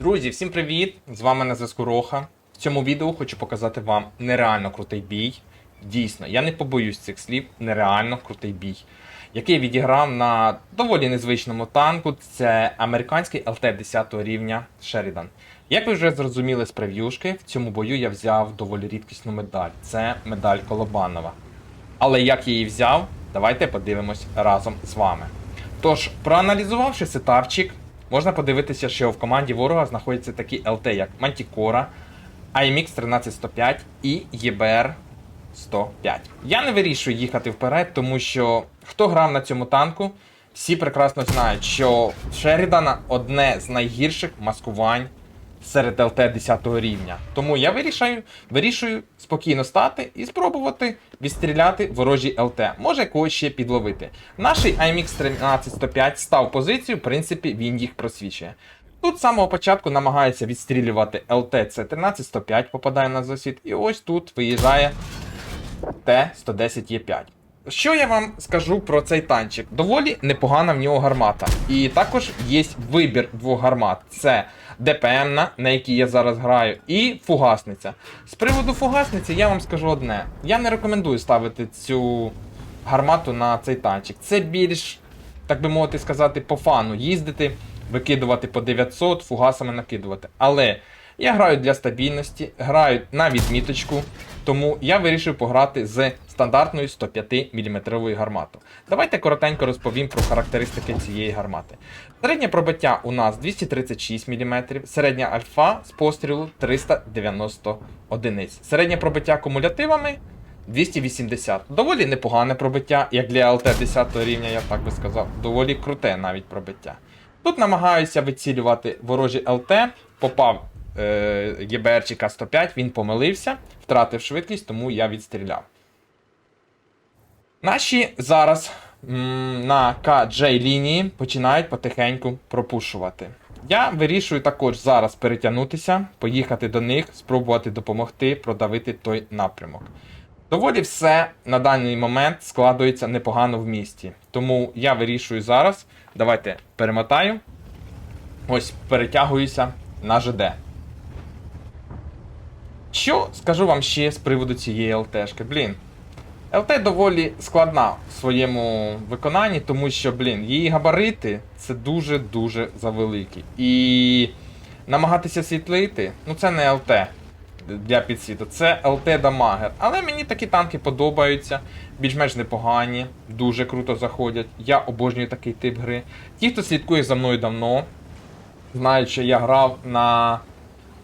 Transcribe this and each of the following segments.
Друзі, всім привіт! З вами на зв'язку Роха. В цьому відео хочу показати вам нереально крутий бій. Дійсно, я не побоюсь цих слів, нереально крутий бій, який відіграв на доволі незвичному танку. Це американський ЛТ 10 рівня Шерідан. Як ви вже зрозуміли з прев'юшки, в цьому бою я взяв доволі рідкісну медаль. Це медаль Колобанова. Але як я її взяв, давайте подивимось разом з вами. Тож, проаналізувавши сетапчик, можна подивитися, що в команді ворога знаходяться такі ЛТ, як Мантікора, IMX 13105 і ЄБР 105. Я не вирішую їхати вперед, тому що хто грав на цьому танку, всі прекрасно знають, що Шерідана одне з найгірших маскувань серед ЛТ 10 рівня. Тому я вирішаю, вирішую спокійно стати і спробувати відстріляти ворожі ЛТ. Може когось ще підловити. Наш IMX 13105 став позицію, в принципі, він їх просвічує. Тут з самого початку намагається відстрілювати ЛТ це 13105, попадає на засід, і ось тут виїжджає Т-110Е5. Що я вам скажу про цей танчик? Доволі непогана в нього гармата. І також є вибір двох гармат: це ДПМ, на якій я зараз граю, і фугасниця. З приводу фугасниці я вам скажу одне: я не рекомендую ставити цю гармату на цей танчик. Це більш, так би мовити сказати, по фану їздити, викидувати по 900, фугасами накидувати. Але я граю для стабільності, граю на відміточку, тому я вирішив пограти з стандартною 105 мм гарматою. Давайте коротенько розповім про характеристики цієї гармати. Середнє пробиття у нас 236 мм, середня альфа з пострілу 390 одиниць. Середнє пробиття кумулятивами 280. Доволі непогане пробиття, як для ЛТ 10 рівня, я так би сказав, доволі круте навіть пробиття. Тут намагаюся вицілювати ворожі ЛТ, попав ЄБРчика 105, він помилився, втратив швидкість, тому я відстріляв. Наші зараз м, на КДЖ лінії починають потихеньку пропушувати. Я вирішую також зараз перетягнутися, поїхати до них, спробувати допомогти продавити той напрямок. Доволі все на даний момент складується непогано в місті. Тому я вирішую зараз. Давайте перемотаю. Ось перетягуюся на ЖД. Що скажу вам ще з приводу цієї ЛТшки? Блін. ЛТ доволі складна в своєму виконанні, тому що, блін, її габарити це дуже-дуже завеликі. І намагатися світлити, ну це не ЛТ для підсвіту, це ЛТ дамагер. Але мені такі танки подобаються, більш-менш непогані, дуже круто заходять. Я обожнюю такий тип гри. Ті, хто слідкує за мною давно, знають, що я грав на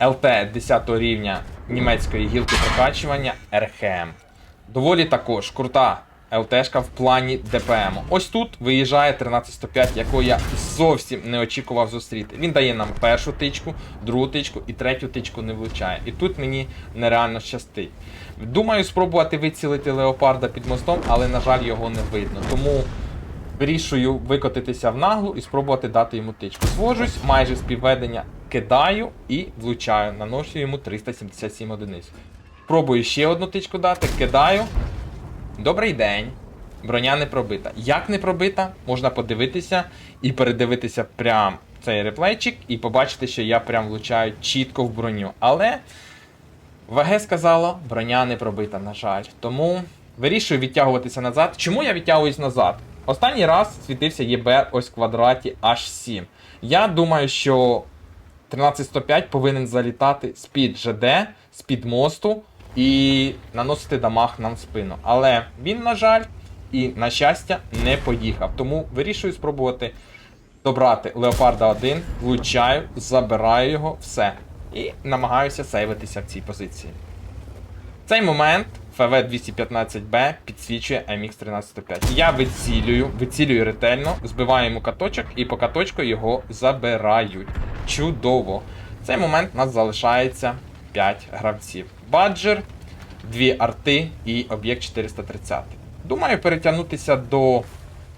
ЛТ 10 рівня німецької гілки прокачування РХМ. Доволі також крута ЛТшка в плані ДПМ. Ось тут виїжджає 13105, якого я зовсім не очікував зустріти. Він дає нам першу тичку, другу тичку і третю тичку не влучає. І тут мені нереально щастить. Думаю, спробувати вицілити леопарда під мостом, але, на жаль, його не видно. Тому вирішую викотитися в наглу і спробувати дати йому тичку. Звожусь, майже співведення кидаю і влучаю. Наношу йому 377 одиниць. Пробую ще одну тичку дати, кидаю. Добрий день. Броня не пробита. Як не пробита, можна подивитися і передивитися прям цей реплейчик і побачити, що я прям влучаю чітко в броню. Але ВГ сказало, броня не пробита, на жаль. Тому вирішую відтягуватися назад. Чому я відтягуюсь назад? Останній раз світився ЄБР ось в квадраті H7. Я думаю, що 13105 повинен залітати з-під ЖД, з-під мосту і наносити дамаг нам в спину. Але він, на жаль, і, на щастя, не поїхав. Тому вирішую спробувати добрати Леопарда 1, влучаю, забираю його, все. І намагаюся сейвитися в цій позиції. В цей момент ФВ-215Б підсвічує MX 1305. Я вицілюю, вицілюю ретельно, збиваю йому каточок і по каточку його забирають. Чудово! В цей момент у нас залишається 5 гравців. Баджер, 2 арти і об'єкт 430. Думаю, перетягнутися до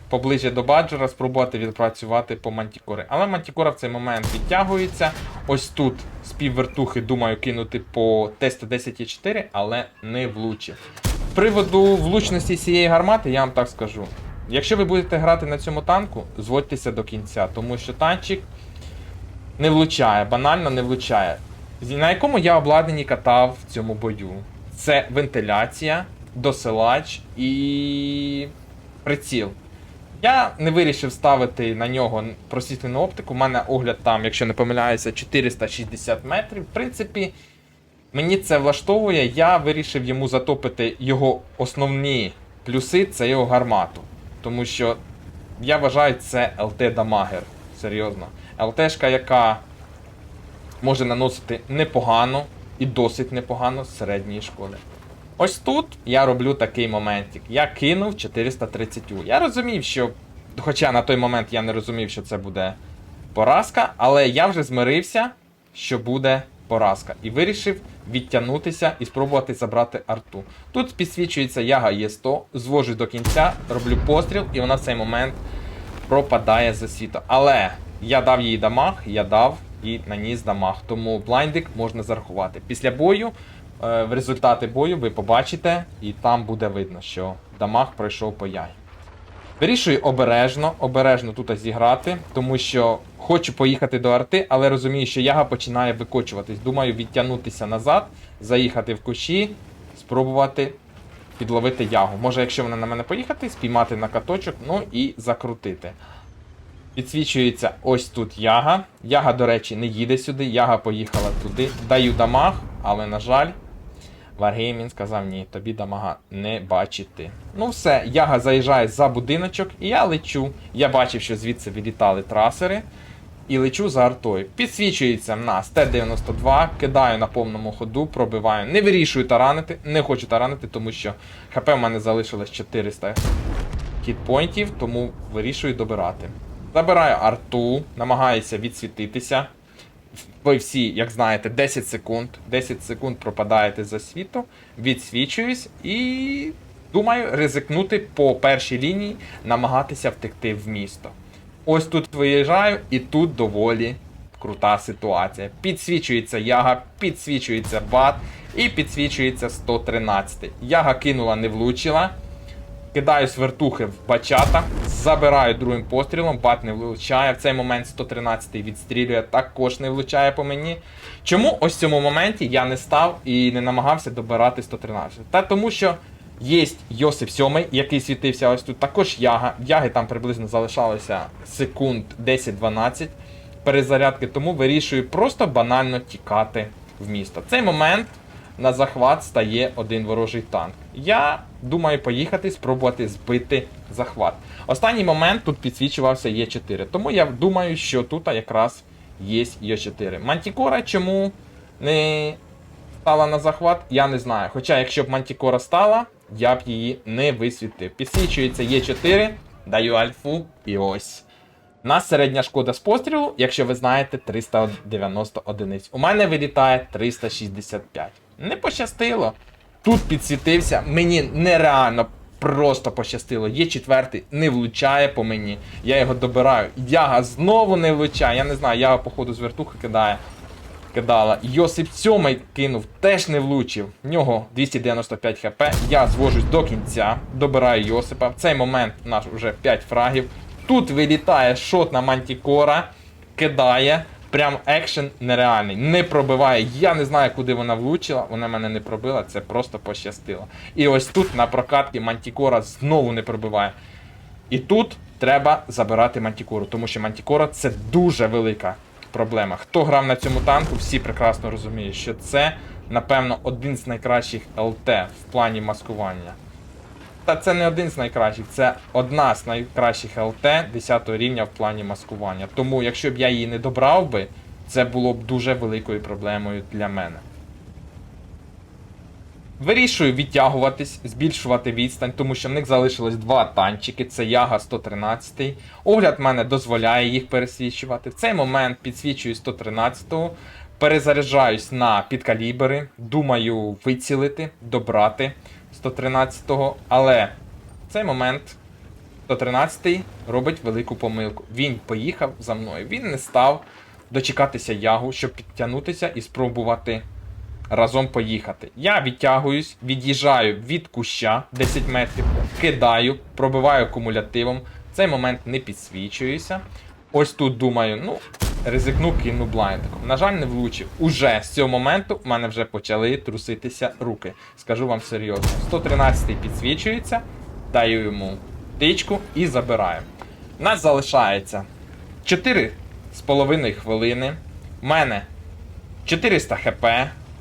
поближче до баджера, спробувати відпрацювати по мантікори. Але мантікора в цей момент відтягується. Ось тут з піввертухи думаю кинути по Т-110Е4, але не влучив. З приводу влучності цієї гармати, я вам так скажу. Якщо ви будете грати на цьому танку, зводьтеся до кінця, тому що танчик Не влучає, банально не влучає. На якому я обладнанні катав в цьому бою? Це вентиляція, досилач і приціл. Я не вирішив ставити на нього просвітлену оптику. У мене огляд там, якщо не помиляюся, 460 метрів. В принципі, мені це влаштовує. Я вирішив йому затопити його основні плюси це його гармату. Тому що я вважаю, це ЛТ Дамагер. Серйозно. ЛТшка, яка може наносити непогано і досить непогано з середньої шкоди. Ось тут я роблю такий моментик. Я кинув 430. Я розумів, що. Хоча на той момент я не розумів, що це буде поразка, але я вже змирився, що буде поразка. І вирішив відтягнутися і спробувати забрати арту. Тут підсвічується яга Є100, звожу до кінця, роблю постріл, і вона в цей момент пропадає за світу. Але я дав їй дамаг, я дав і наніс дамаг. Тому блайндик можна зарахувати. Після бою, е, в результати бою ви побачите, і там буде видно, що дамаг пройшов по яй. Вирішую обережно, обережно тут зіграти, тому що хочу поїхати до арти, але розумію, що яга починає викочуватись. Думаю, відтягнутися назад, заїхати в кущі, спробувати підловити ягу. Може, якщо вона на мене поїхати, спіймати на каточок, ну і закрутити. Підсвічується ось тут яга. Яга, до речі, не їде сюди, яга поїхала туди. Даю дамаг, але, на жаль, Wargaming сказав, ні, тобі дамага не бачити. Ну все, яга заїжджає за будиночок, і я лечу. Я бачив, що звідси вилітали трасери. І лечу за артою. Підсвічується в нас Т-92, кидаю на повному ходу, пробиваю. Не вирішую таранити, не хочу таранити, тому що ХП в мене залишилось 400 хітпойнтів, тому вирішую добирати. Забираю арту, намагаюся відсвітитися. Ви всі, як знаєте, 10 секунд. 10 секунд пропадаєте за світу, відсвічуюсь і думаю ризикнути по першій лінії, намагатися втекти в місто. Ось тут виїжджаю, і тут доволі крута ситуація. Підсвічується яга, підсвічується бат і підсвічується 113. Яга кинула, не влучила. Кидаю свертухи в бачата, забираю другим пострілом, бат не влучає. В цей момент 113-й відстрілює, також не влучає по мені. Чому ось в цьому моменті я не став і не намагався добирати 113? Та тому що є Йосип 7, який світився ось тут, також яга. Яги там приблизно залишалося секунд 10-12 перезарядки, тому вирішую просто банально тікати в місто. Цей момент на захват стає один ворожий танк. Я думаю поїхати, спробувати збити захват. Останній момент тут підсвічувався Є4. Тому я думаю, що тут якраз є Є4. Мантікора чому не стала на захват, я не знаю. Хоча, якщо б Мантікора стала, я б її не висвітив. Підсвічується Є4, даю альфу і ось. Нас середня шкода з пострілу, якщо ви знаєте, 390 одиниць. У мене вилітає 365. Не пощастило. Тут підсвітився, мені нереально просто пощастило. Є четвертий, не влучає по мені. Я його добираю. Яга знову не влучає. Я не знаю, яга, походу, з вертухи кидає. Кидала. Йосип сьомий кинув, теж не влучив. В нього 295 хп. Я звожусь до кінця, добираю Йосипа. В цей момент у нас вже 5 фрагів. Тут вилітає шот на Мантікора, кидає. Прям екшен нереальний. Не пробиває. Я не знаю, куди вона влучила. Вона мене не пробила, це просто пощастило. І ось тут на прокатці Мантікора знову не пробиває. І тут треба забирати Мантікору, тому що Мантікора це дуже велика проблема. Хто грав на цьому танку, всі прекрасно розуміють, що це, напевно, один з найкращих ЛТ в плані маскування. Та це не один з найкращих, це одна з найкращих ЛТ 10 рівня в плані маскування. Тому, якщо б я її не добрав би, це було б дуже великою проблемою для мене. Вирішую відтягуватись, збільшувати відстань, тому що в них залишилось два танчики, це Яга 113. Огляд мене дозволяє їх пересвічувати. В цей момент підсвічую 113-го, перезаряджаюсь на підкалібери, думаю вицілити, добрати 113-го, але в цей момент 113-й робить велику помилку. Він поїхав за мною. Він не став дочекатися ягу, щоб підтягнутися і спробувати разом поїхати. Я відтягуюсь, від'їжджаю від куща 10 метрів, кидаю, пробиваю кумулятивом. В цей момент не підсвічуюся. Ось тут думаю, ну, ризикну, кину блайндиком. На жаль, не влучив. Уже з цього моменту в мене вже почали труситися руки. Скажу вам серйозно. 113 підсвічується, даю йому тичку і забираю. Нас залишається 4 з половиною хвилини. У мене 400 хп.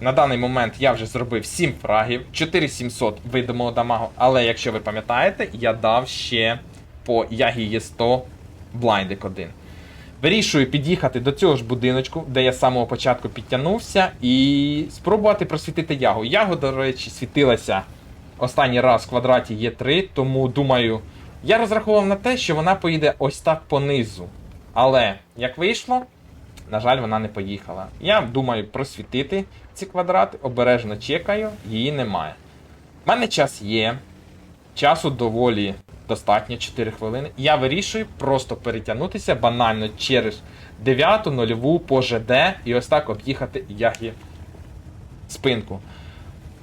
На даний момент я вже зробив 7 фрагів, 4700 видимого дамагу. Але якщо ви пам'ятаєте, я дав ще по Ягі Є100 блайндик один. Вирішую під'їхати до цього ж будиночку, де я з самого початку підтягнувся, і спробувати просвітити ягу. Ягу, до речі, світилася останній раз в квадраті Є3, тому думаю, я розраховував на те, що вона поїде ось так понизу. Але як вийшло, на жаль, вона не поїхала. Я думаю просвітити ці квадрати, обережно чекаю, її немає. У мене час є, часу доволі достатньо 4 хвилини. Я вирішую просто перетягнутися банально через 9 нульову по ЖД і ось так об'їхати ягі спинку.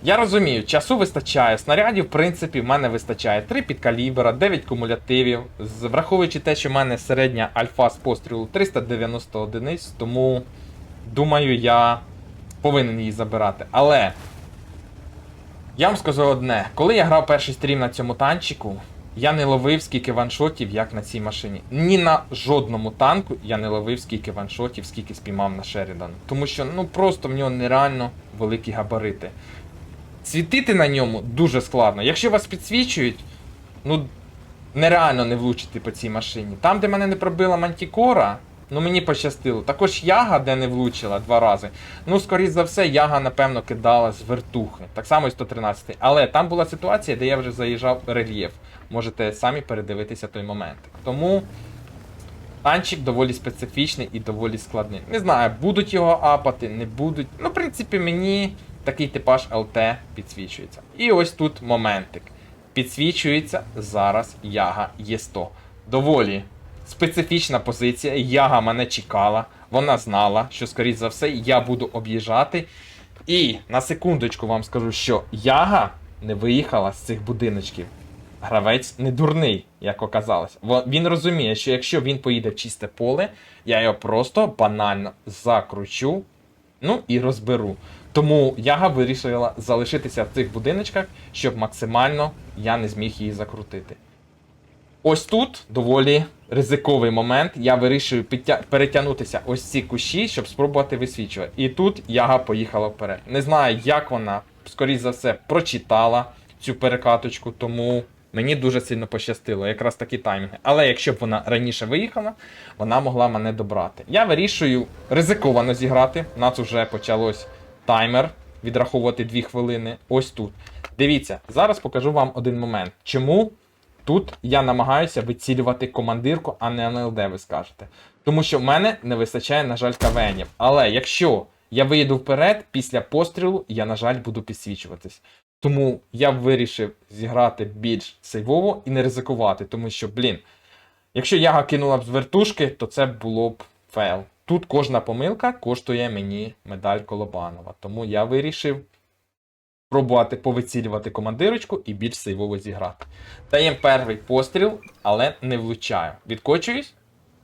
Я розумію, часу вистачає. Снарядів, в принципі, в мене вистачає 3 підкалібера, 9 кумулятивів. Враховуючи те, що в мене середня альфа з пострілу 390 одиниць, тому думаю, я повинен її забирати. Але я вам скажу одне: коли я грав перший стрім на цьому танчику, я не ловив скільки ваншотів, як на цій машині. Ні на жодному танку я не ловив скільки ваншотів, скільки спіймав на Шерідан. Тому що ну просто в нього нереально великі габарити. Світити на ньому дуже складно. Якщо вас підсвічують, ну нереально не влучити по цій машині. Там, де мене не пробила мантікора, ну мені пощастило. Також яга, де не влучила два рази. Ну, скоріш за все, яга, напевно, кидала з вертухи. Так само і 113. Але там була ситуація, де я вже заїжджав рельєф. Можете самі передивитися той момент. Тому танчик доволі специфічний і доволі складний. Не знаю, будуть його апати, не будуть. Ну, в принципі, мені такий типаж ЛТ підсвічується. І ось тут моментик. Підсвічується зараз Яга Є100. Доволі специфічна позиція. Яга мене чекала. Вона знала, що, скоріш за все, я буду об'їжджати. І на секундочку вам скажу, що Яга не виїхала з цих будиночків. Гравець не дурний, як оказалось. Він розуміє, що якщо він поїде в чисте поле, я його просто банально закручу, ну і розберу. Тому Яга вирішила залишитися в цих будиночках, щоб максимально я не зміг її закрутити. Ось тут доволі ризиковий момент. Я вирішую перетягнутися ось ці кущі, щоб спробувати висвічувати. І тут яга поїхала вперед. Не знаю, як вона, скоріш за все, прочитала цю перекаточку, тому мені дуже сильно пощастило, якраз такі таймінги. Але якщо б вона раніше виїхала, вона могла мене добрати. Я вирішую ризиковано зіграти. У нас вже почалось таймер відраховувати 2 хвилини. Ось тут. Дивіться, зараз покажу вам один момент. Чому Тут я намагаюся вицілювати командирку, а не НЛД, ви скажете. Тому що в мене не вистачає, на жаль, кавенів. Але якщо я виїду вперед, після пострілу я, на жаль, буду підсвічуватись. Тому я вирішив зіграти більш сейвово і не ризикувати, тому що, блін, якщо яга кинула б з вертушки, то це було б фейл. Тут кожна помилка коштує мені медаль Колобанова. Тому я вирішив пробувати повицілювати командирочку і більш сейвово зіграти. Даємо перший постріл, але не влучаю. Відкочуюсь.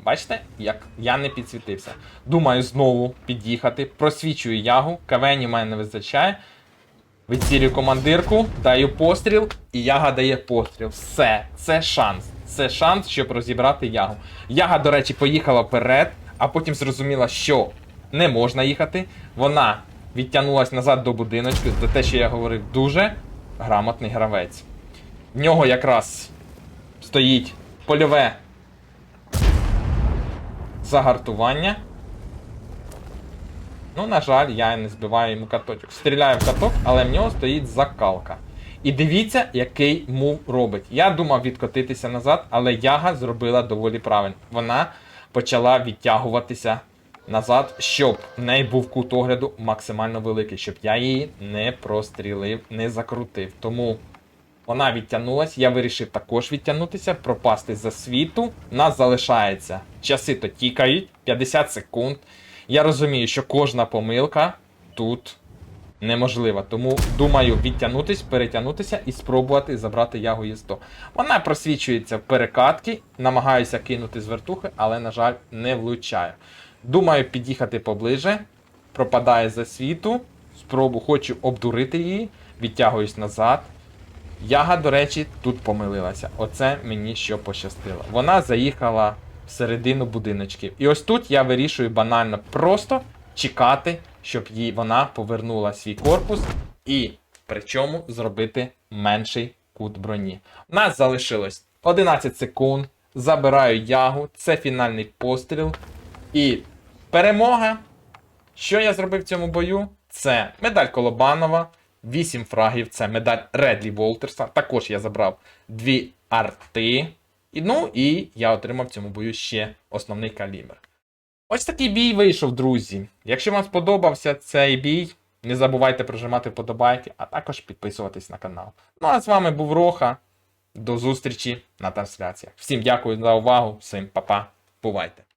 Бачите, як я не підсвітився. Думаю, знову під'їхати, просвічую ягу, кавені мене не вистачає. Вицілюю командирку, даю постріл, і яга дає постріл. Все, це шанс. Це шанс, щоб розібрати ягу. Яга, до речі, поїхала вперед, а потім зрозуміла, що не можна їхати. Вона відтягнулась назад до будиночку, за те, що я говорив, дуже грамотний гравець. В нього якраз стоїть польове загартування. Ну, на жаль, я не збиваю йому каточок. Стріляю в каток, але в нього стоїть закалка. І дивіться, який мув робить. Я думав відкотитися назад, але яга зробила доволі правильно. Вона почала відтягуватися назад, щоб в неї був кут огляду максимально великий, щоб я її не прострілив, не закрутив. Тому вона відтягнулась, я вирішив також відтягнутися, пропасти за світу. Нас залишається. Часи то тікають, 50 секунд. Я розумію, що кожна помилка тут неможлива. Тому думаю відтягнутись, перетягнутися і спробувати забрати ягу Є100. Вона просвічується в перекатки, намагаюся кинути з вертухи, але, на жаль, не влучаю. Думаю під'їхати поближе. Пропадає за світу. Спробу хочу обдурити її. Відтягуюсь назад. Яга, до речі, тут помилилася. Оце мені що пощастило. Вона заїхала всередину будиночків. І ось тут я вирішую банально просто чекати, щоб їй вона повернула свій корпус і причому зробити менший кут броні. У нас залишилось 11 секунд. Забираю ягу, це фінальний постріл. І перемога. Що я зробив в цьому бою? Це медаль Колобанова, 8 фрагів, це медаль Редлі Волтерса. Також я забрав дві арти. І, ну і я отримав в цьому бою ще основний калібр. Ось такий бій вийшов, друзі. Якщо вам сподобався цей бій, не забувайте прожимати вподобайки, а також підписуватись на канал. Ну а з вами був Роха. До зустрічі на трансляціях. Всім дякую за увагу, всім па-па, бувайте!